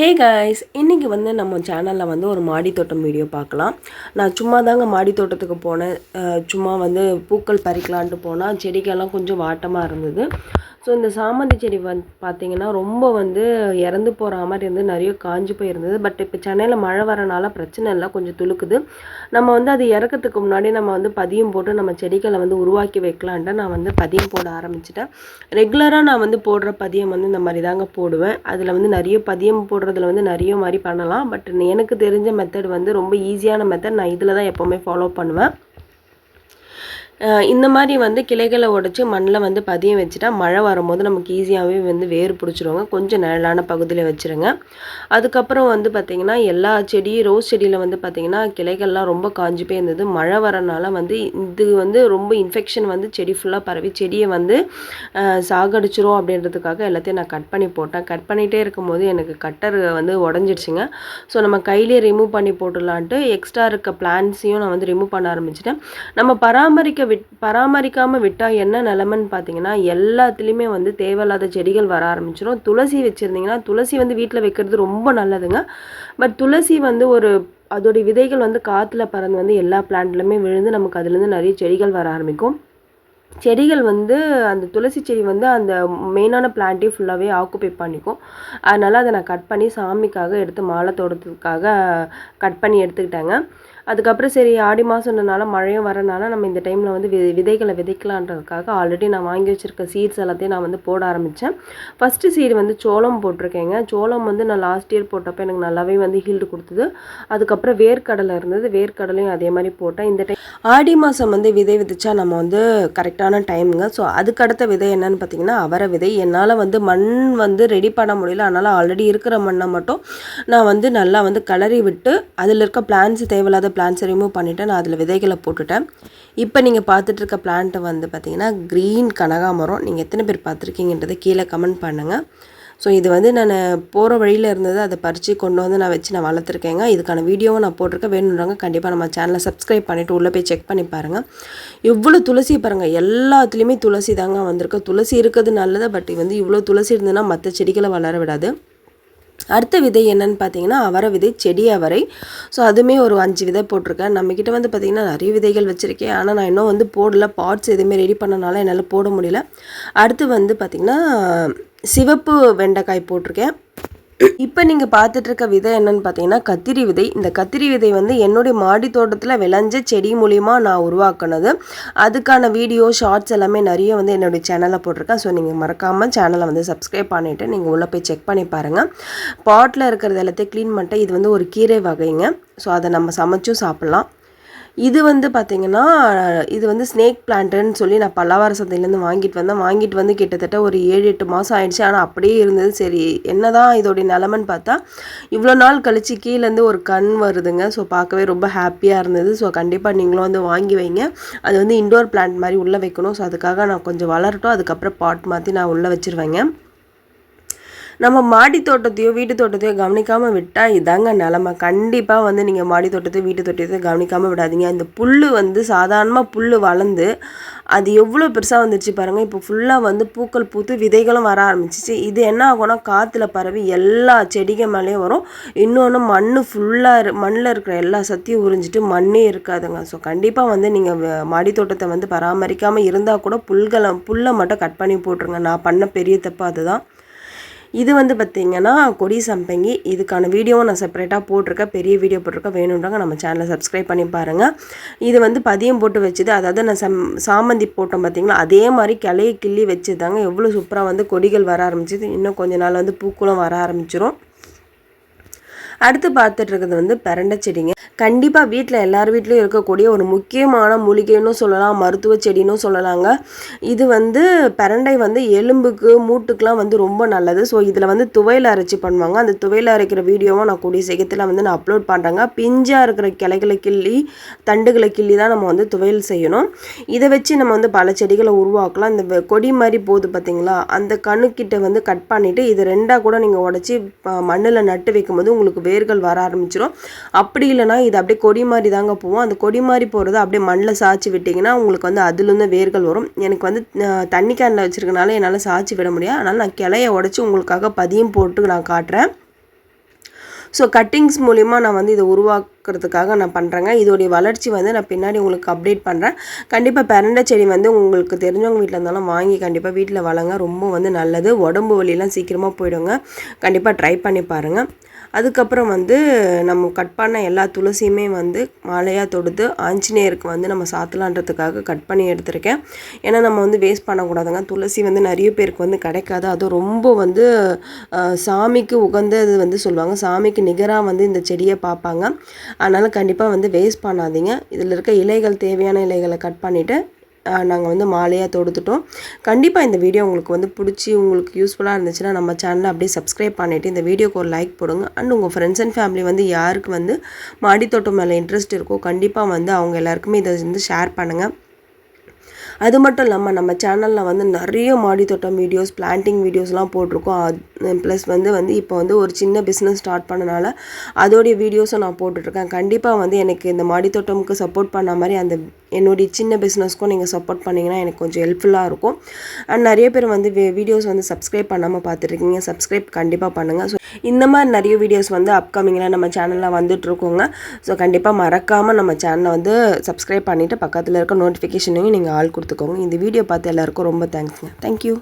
Hey guys இன்றைக்கி வந்து நம்ம சேனலில் வந்து ஒரு மாடி தோட்டம் வீடியோ பார்க்கலாம். நான் சும்மா தாங்க மாடி தோட்டத்துக்கு போனேன் சும்மா வந்து பூக்கள் பறிக்கலான்ட்டு போனால் செடிக்கெல்லாம் கொஞ்சம் வாட்டமாக இருந்தது. ஸோ இந்த சாமந்தி செடி வந்து பார்த்தீங்கன்னா ரொம்ப வந்து இறந்து போகிற மாதிரி இருந்து நிறைய காஞ்சு போயிருந்தது. பட் இப்போ சென்னையில் மழை வரனால பிரச்சனை இல்லை கொஞ்சம் துளுக்குது. நம்ம வந்து அது இறக்கறதுக்கு முன்னாடி நம்ம வந்து பதியம் போட்டு நம்ம செடிகளை வந்து உருவாக்கி வைக்கலான்ட்டு நான் வந்து பதியம் போட ஆரம்பிச்சிட்டேன். ரெகுலராக நான் வந்து போடுற பதியம் வந்து இந்த மாதிரி தாங்க போடுவேன். அதில் வந்து நிறைய பதியம் போடுறதுல வந்து நிறைய மாதிரி பண்ணலாம். பட் எனக்கு தெரிஞ்ச மெத்தட் வந்து ரொம்ப ஈஸியான மெத்தட் நான் இதில் தான் எப்போவுமே ஃபாலோ பண்ணுவேன். இந்த மாதிரி வந்து கிளைகளை உடச்சி மண்ணில் வந்து பதியம் வச்சுட்டா மழை வரும்போது நமக்கு ஈஸியாகவே வந்து வேர் பிடிச்சிருவாங்க கொஞ்சம் நிழலான பகுதியில் வச்சுருங்க. அதுக்கப்புறம் வந்து பார்த்திங்கன்னா எல்லா செடி ரோஸ் செடியில் வந்து பார்த்திங்கன்னா கிளைகள்லாம் ரொம்ப காஞ்சி போய் இருந்தது மழை வரனால வந்து இது வந்து ரொம்ப இன்ஃபெக்ஷன் வந்து செடி ஃபுல்லாக பரவி செடியை வந்து சாகடிச்சிரும் அப்படின்றதுக்காக எல்லாத்தையும் நான் கட் பண்ணி போட்டேன். கட் பண்ணிகிட்டே இருக்கும்போது எனக்கு கட்டர் வந்து உடஞ்சிடுச்சுங்க ஸோ நம்ம கையிலேயே ரிமூவ் பண்ணி போட்டுடலான்ட்டு எக்ஸ்ட்ரா இருக்க பிளான்ஸையும் நான் வந்து ரிமூவ் பண்ண ஆரம்பிச்சிட்டேன். நம்ம பராமரிக்க விட் பராமரிக்காமல் விட்டால் என்ன நிலமன்னு பார்த்தீங்கன்னா எல்லாத்துலேயுமே வந்து தேவையில்லாத செடிகள் வர ஆரம்பிச்சிடும் துளசி வச்சுருந்தீங்கன்னா துளசி வந்து வீட்டில் வைக்கிறது ரொம்ப நல்லதுங்க. பட் துளசி வந்து ஒரு அதோடைய விதைகள் வந்து காற்றுல பறந்து வந்து எல்லா பிளான்ட்லையுமே விழுந்து நமக்கு அதுலேருந்து நிறைய செடிகள் வர ஆரம்பிக்கும். செடிகள் வந்து அந்த துளசி செடி வந்து அந்த மெயினான பிளான்ட்டையும் ஃபுல்லாகவே ஆக்குப்பை பண்ணிக்கும். அதனால் அதை நான் கட் பண்ணி சாமிக்காக எடுத்து மாலை தோட்டத்துக்காக கட் பண்ணி எடுத்துக்கிட்டேங்க. அதுக்கப்புறம் சரி ஆடி மாதம்ன்றனால மழையும் வரனால நம்ம இந்த டைமில் வந்து வி விதைகளை விதைக்கலான்றதுக்காக ஆல்ரெடி நான் வாங்கி வச்சுருக்க சீட்ஸ் எல்லாத்தையும் நான் வந்து போட ஆரம்பித்தேன் ஃபஸ்ட்டு சீடு வந்து சோளம் போட்டிருக்கேங்க. சோளம் வந்து நான் லாஸ்ட் இயர் போட்டப்போ எனக்கு நல்லாவே வந்து ஹீல்டு கொடுத்தது. அதுக்கப்புறம் வேர்க்கடலை இருந்தது. வேர்க்கடலையும் அதே மாதிரி போட்டேன். இந்த டைம் ஆடி மாதம் வந்து விதை விதைச்சா நம்ம வந்து கரெக்டான டைமுங்க. ஸோ அதுக்கடுத்த விதை என்னன்னு பார்த்தீங்கன்னா அவரை விதை. என்னால் வந்து மண் வந்து ரெடி பண்ண முடியல. அதனால் ஆல்ரெடி இருக்கிற மண்ணை மட்டும் நான் வந்து நல்லா வந்து கலரி விட்டு அதில் இருக்க பிளான்ஸ் தேவையில்லாத பிளான்ஸை ரிமூவ் பண்ணிவிட்டு நான் அதில் விதைகளை போட்டுட்டேன். இப்போ நீங்கள் பார்த்துட்டு இருக்க பிளான்ட்டை வந்து பார்த்தீங்கன்னா க்ரீன் கனகாமரம். நீங்கள் எத்தனை பேர் பார்த்துருக்கீங்கன்றதை கீழே கமெண்ட் பண்ணுங்கள் ஸோ இது வந்து நான் போகிற வழியில் இருந்தது அதை பறித்து கொண்டு வந்து நான் வச்சு நான் வளர்த்துருக்கேங்க. இதுக்கான வீடியோவும் நான் போட்டிருக்கேன். வேணுன்றவங்க கண்டிப்பாக நம்ம சேனலை சப்ஸ்கிரைப் பண்ணிவிட்டு உள்ளே போய் செக் பண்ணி பாருங்கள் எவ்வளோ துளசி பாருங்கள் எல்லாத்துலேயுமே துளசி தாங்க வந்திருக்கு. துளசி இருக்கிறது நல்லது பட் வந்து இவ்வளோ துளசி இருந்ததுன்னா மற்ற செடிகளை வளர விடாது. அடுத்த விதை என்னன்னு பார்த்தீங்கன்னா அவரை விதை செடி அவரை. ஸோ அதுவுமே ஒரு அஞ்சு விதை போட்டிருக்கேன். நம்மக்கிட்ட வந்து பார்த்திங்கன்னா நிறைய விதைகள் வச்சுருக்கேன். ஆனால் நான் இன்னும் வந்து போடல. பாட்ஸ் எதுவுமே ரெடி பண்ணனால என்னால் போட முடியல. அடுத்து வந்து பார்த்திங்கன்னா சிவப்பு வெண்டைக்காய் போட்டிருக்கேன். இப்போ நீங்கள் பார்த்துட்டு இருக்க விதை என்னன்னு பார்த்தீங்கன்னா கத்திரி விதை. இந்த கத்திரி விதை வந்து என்னுடைய மாடி தோட்டத்தில் விளைஞ்ச செடி மூலிமா நான் உருவாக்குனது. அதுக்கான வீடியோ ஷார்ட்ஸ் எல்லாமே நிறைய வந்து என்னுடைய சேனலில் போட்டிருக்கேன். ஸோ நீங்கள் மறக்காமல் சேனலை வந்து சப்ஸ்கிரைப் பண்ணிவிட்டு நீங்கள் உள்ளே போய் செக் பண்ணி பாருங்கள் பாட்டில் இருக்கிறது எல்லாத்தையும் க்ளீன் பண்ணிட்டு இது வந்து ஒரு கீரை வகைங்க. ஸோ அதை நம்ம சமைச்சும் சாப்பிட்லாம். இது வந்து பார்த்திங்கன்னா இது வந்து ஸ்னேக் பிளான்ட்டுன்னு சொல்லி நான் பல்லாவார சந்தையிலேருந்து வாங்கிட்டு வந்தேன். வாங்கிட்டு வந்து கிட்டத்தட்ட ஒரு ஏழு எட்டு மாதம் ஆயிடுச்சு. ஆனால் அப்படியே இருந்தது. சரி என்ன தான் இதோடைய நிலமைன்னு பார்த்தா இவ்வளோ நாள் கழிச்சு கீழேருந்து ஒரு கண் வருதுங்க. ஸோ பார்க்கவே ரொம்ப ஹாப்பியாக இருந்தது. ஸோ கண்டிப்பாக நீங்களும் வந்து வாங்கி வைங்க. அது வந்து இண்டோர் பிளான்ட் மாதிரி உள்ளே வைக்கணும். ஸோ அதுக்காக நான் கொஞ்சம் வளரட்டும். அதுக்கப்புறம் பாட் மாற்றி நான் உள்ளே வச்சுருவேங்க. நம்ம மாடி தோட்டத்தையோ வீட்டு தோட்டத்தையோ கவனிக்காமல் விட்டால் இதாங்க நிலமை. கண்டிப்பாக வந்து நீங்கள் மாடி தோட்டத்தையோ வீட்டு தோட்டத்தையோ கவனிக்காமல் விடாதீங்க. இந்த புல் வந்து சாதாரணமாக புல் வளர்ந்து அது எவ்வளோ பெருசாக வந்துருச்சு பாருங்கள் இப்போ ஃபுல்லாக வந்து பூக்கள் பூத்து விதைகளும் வர ஆரம்பிச்சிச்சு. இது என்ன ஆகும்னா காற்றுல பரவி எல்லா செடிகள் மேலேயும் வரும். இன்னொன்று மண் ஃபுல்லாக மண்ணில் இருக்கிற எல்லா சத்தியும் உறிஞ்சிட்டு மண்ணே இருக்காதுங்க. ஸோ கண்டிப்பாக வந்து நீங்கள் மாடி தோட்டத்தை வந்து பராமரிக்காமல் இருந்தால் கூட புல்களை புல்லை மட்டும் கட் பண்ணி போட்டுருங்க. நான் பண்ண பெரிய தப்பு அதுதான். இது வந்து பார்த்திங்கன்னா கொடி சம்பங்கி. இதுக்கான வீடியோவும் நான் செப்பரேட்டாக போட்டிருக்கேன். பெரிய வீடியோ போட்டிருக்கேன். வேணுன்றவங்க நம்ம சேனலை சப்ஸ்கிரைப் பண்ணி பாருங்கள் இது வந்து பதியம் போட்டு வச்சுது. அதாவது நான் சம் சாமந்தி போட்டோம் பார்த்திங்களா அதே மாதிரி கிளையை கிள்ளி வச்சுதாங்க எவ்வளோ சூப்பராக வந்து கொடிகள் வர ஆரம்பிச்சிது. இன்னும் கொஞ்ச நாள் வந்து பூக்களும் வர ஆரம்பிச்சிரும். அடுத்து பார்த்துட்டு இருக்கிறது வந்து பெரண்டை செடிங்க. கண்டிப்பாக வீட்டில் எல்லார் வீட்லேயும் இருக்கக்கூடிய ஒரு முக்கியமான மூலிகைன்னு சொல்லலாம் மருத்துவ செடினும் சொல்லலாங்க. இது வந்து பரண்டை வந்து எலும்புக்கு மூட்டுக்கெலாம் வந்து ரொம்ப நல்லது. ஸோ இதில் வந்து துவையில் அரைச்சி பண்ணுவாங்க. அந்த துவையில் அரைக்கிற வீடியோவும் நான் கூடிய சீக்கிரத்தில் வந்து நான் அப்லோட் பண்ணுறேங்க பிஞ்சாக இருக்கிற கிளைகளை கிள்ளி தண்டுகளை கிள்ளி தான் நம்ம வந்து துவையல் செய்யணும். இதை வச்சு நம்ம வந்து பல செடிகளை உருவாக்கலாம். இந்த கொடி மாதிரி போகுது பார்த்தீங்களா அந்த கணுக்கிட்ட வந்து கட் பண்ணிவிட்டு இது ரெண்டாக கூட நீங்கள் உடச்சி மண்ணில் நட்டு வைக்கும்போது உங்களுக்கு வேர்கள் வர ஆரம்பிச்சிடும் அப்படி இல்லைன்னா இது அப்படியே கொடி மாதிரி தாங்க போகும் அந்த கொடி மாதிரி போகிறத அப்படியே மண்ணில் சாய்ச்சி விட்டிங்கன்னா உங்களுக்கு வந்து அதுலேருந்து வேர்கள் வரும். எனக்கு வந்து தண்ணி கேனில் வச்சுருக்கனால என்னால் சாய்ச்சி விட முடியாது. அதனால் நான் கிளைய உடச்சி உங்களுக்காக பதியம் போட்டு நான் காட்டுறேன். ஸோ கட்டிங்ஸ் மூலிமா நான் வந்து இதை உருவாக்குறதுக்காக நான் பண்ணுறேங்க இதோடைய வளர்ச்சி வந்து நான் பின்னாடி உங்களுக்கு அப்டேட் பண்ணுறேன் கண்டிப்பாக பிறண்ட செடி வந்து உங்களுக்கு தெரிஞ்சவங்க வீட்டில் இருந்தாலும் வாங்கி கண்டிப்பாக வீட்டில் வளங்க. ரொம்ப வந்து நல்லது. உடம்பு வலியெல்லாம் சீக்கிரமாக போயிடுங்க. கண்டிப்பாக ட்ரை பண்ணி பாருங்கள் அதுக்கப்புறம் வந்து நம்ம கட் பண்ண எல்லா துளசியுமே வந்து மாலையாக தொடுத்து ஆஞ்சநேயருக்கு வந்து நம்ம சாத்தலான்றதுக்காக கட் பண்ணி எடுத்திருக்கேன். ஏன்னா நம்ம வந்து வேஸ்ட் பண்ணக்கூடாதுங்க. துளசி வந்து நிறைய பேருக்கு வந்து கிடைக்காது. அதுவும் ரொம்ப வந்து சாமிக்கு உகந்தது வந்து சொல்லுவாங்க. சாமிக்கு நிகராக வந்து இந்த செடியை பார்ப்பாங்க அதனால் கண்டிப்பாக வந்து வேஸ்ட் பண்ணாதீங்க. இதில் இருக்க இலைகள் தேவையான இலைகளை கட் பண்ணிவிட்டு நாங்கள் வந்து மாலையாக தொடுத்துட்டோம். கண்டிப்பாக இந்த வீடியோ உங்களுக்கு வந்து பிடிச்சி உங்களுக்கு யூஸ்ஃபுல்லாக இருந்துச்சுன்னா நம்ம சேனலை அப்படியே சப்ஸ்கிரைப் பண்ணிவிட்டு இந்த வீடியோக்கு ஒரு லைக் போடுங்க. அண்ட் உங்கள் ஃப்ரெண்ட்ஸ் அண்ட் ஃபேமிலி வந்து யாருக்கு வந்து மாடித்தோட்டம் மேலே இன்ட்ரெஸ்ட் இருக்கோ கண்டிப்பாக வந்து அவங்க எல்லாருக்குமே இதை வந்து ஷேர் பண்ணுங்கள் அது மட்டும் இல்லாமல் நம்ம சேனலில் வந்து நிறைய மாடித்தோட்டம் வீடியோஸ் பிளான்டிங் வீடியோஸ்லாம் போட்டிருக்கோம். ப்ளஸ் வந்து வந்து இப்போ வந்து ஒரு சின்ன பிஸ்னஸ் ஸ்டார்ட் பண்ணனால அதோடைய வீடியோஸும் நான் போட்டுட்ருக்கேன் கண்டிப்பாக வந்து எனக்கு இந்த மாடித்தோட்டமுக்கு சப்போர்ட் பண்ண மாதிரி அந்த என்னுடைய சின்ன பிஸ்னஸ்க்கும் நீங்கள் சப்போர்ட் பண்ணிங்கன்னா எனக்கு கொஞ்சம் ஹெல்ப்ஃபுல்லாக இருக்கும். அண்ட் நிறைய பேர் வந்து வீடியோஸ் வந்து சப்ஸ்கிரைப் பண்ணாமல் பார்த்துருக்கீங்க சப்ஸ்கிரைப் கண்டிப்பாக பண்ணுங்கள் ஸோ இந்த மாதிரி நிறைய வீடியோஸ் வந்து அப்கமிங்கில் நம்ம சேனலில் வந்துட்டுருக்கோங்க ஸோ கண்டிப்பாக மறக்காமல் நம்ம சேனலை வந்து சப்ஸ்கிரைப் பண்ணிவிட்டு பக்கத்தில் இருக்க நோட்டிஃபிகேஷனையும் நீங்கள் ஆள் கொடுத்துக்கோங்க. இந்த வீடியோ பார்த்து எல்லாருக்கும் ரொம்ப தேங்க்ஸுங்க தேங்க்யூ